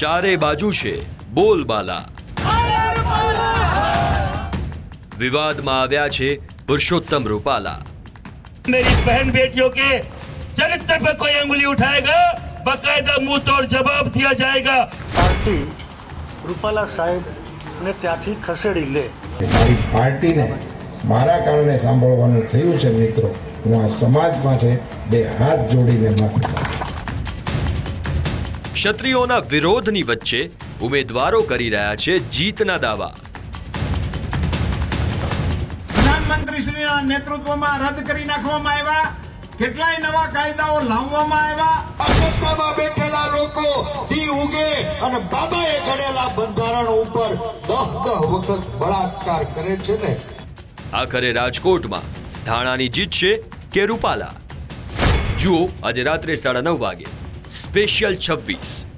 ચારે બાજુ છે બોલબાલા વિવાદમાં આવ્યા છે પુરુષોત્તમ રૂપાલા मेरी बहन बेटियों के चरित्र पर कोई अंगुली उठाएगा बकायदा मुंह तोड़ जवाब दिया जाएगा પાર્ટી રૂપાલા સાહેબને ત્યાંથી ખસેડી લે મારી પાર્ટીને મારા કારણે સાંભળવાનું થયું છે મિત્રો હું આ સમાજમાં છે બે હાથ જોડીને માફી માંગુ છું. ક્ષત્રિયોના વિરોધની વચ્ચે ઉમેદવારો કરી રહ્યા છે જીતના દાવા. પ્રધાનમંત્રીશ્રીના નેતૃત્વમાં રદ કરી નાખવામાં આવ્યા. કેટલાય નવા કાયદાઓ લાવવામાં આવ્યા. અસત્તામાં બેઠેલા લોકો દી ઉગે અને બાબાએ ઘડેલા બંધારણ ઉપર દહ દહ વખત બળાત્કાર કરે છે ને. આખરે રાજકોટમાં ધાણાની જીત છે કે રૂપાલા? જુઓ આજે રાત્રે સાડા નવ વાગે. स्पेशल 26